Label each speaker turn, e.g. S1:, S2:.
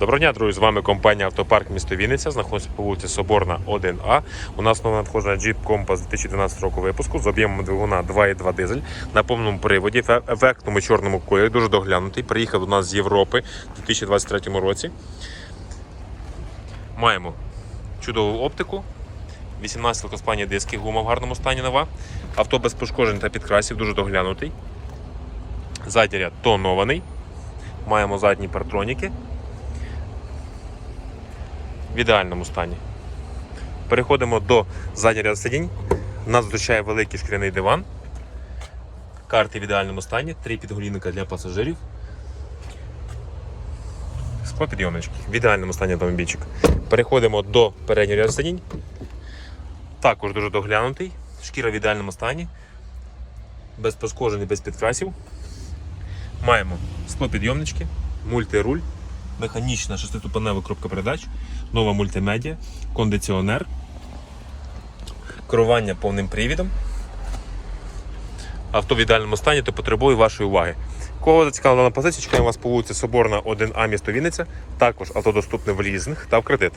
S1: Доброго дня, друзі! З вами компанія Автопарк місто Вінниця. Знаходиться по вулиці Соборна 1А. У нас нове надходження Jeep Compass 2012 року випуску з об'ємом двигуна 2.2 дизель на повному приводі, в ефектному чорному кольорі, дуже доглянутий. Приїхав до нас з Європи у 2023 році. Маємо чудову оптику. 18 легкосплавні диски, гума в гарному стані нова. Авто без пошкоджень та підкрасів, дуже доглянутий. Задній тонований. Маємо задні партроніки в ідеальному стані. Переходимо до заднього ряду сидінь. Нас зустрічає великий шкіряний диван. Карти в ідеальному стані, три підголівника для пасажирів. Склопідйомнички. В ідеальному стані автомобільчик. Переходимо до переднього ряду сидінь. Також дуже доглянутий. Шкіра в ідеальному стані. Без пошкоджень без підкрасів. Маємо склопідйомнички, мультируль, механічна шестиступенева коробка передач, нова мультимедіа, кондиціонер, керування повним привідом. Авто в ідеальному стані, то потребує вашої уваги. Кого зацікавила на позиція, чекаємо вас по вулиці Соборна 1А місто Вінниця. Також авто доступне в лізинг та в кредит.